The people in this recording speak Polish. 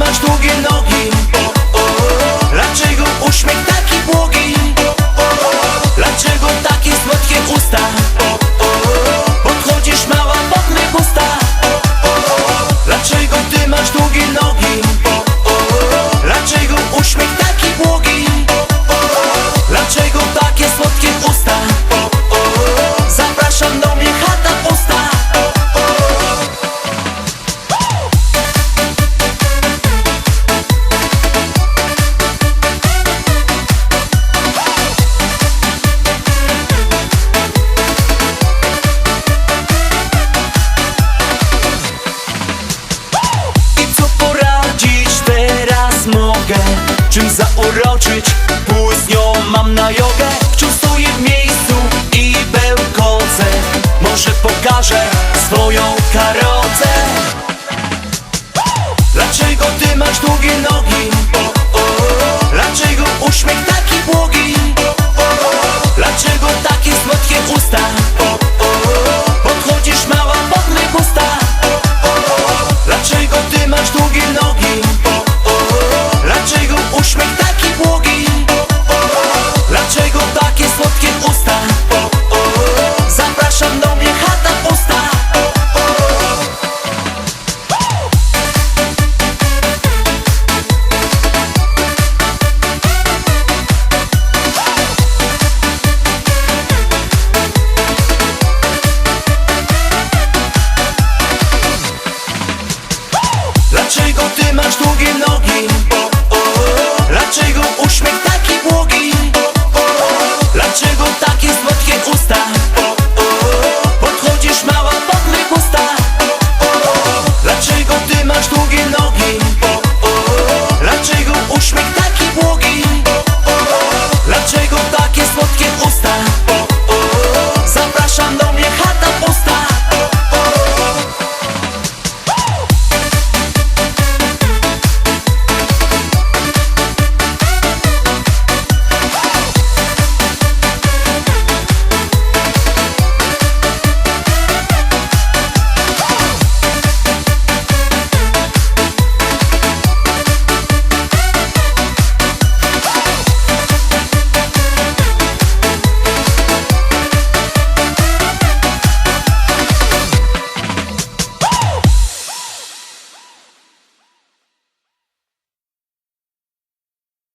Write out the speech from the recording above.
masz długie nogi? O, o, o. Dlaczego uśmiech taki błogi? czym zauroczyć Pół mam na jogę Wciąż w miejscu i bełkocę. Może pokażę swoją karocę Dlaczego ty masz długie nogi?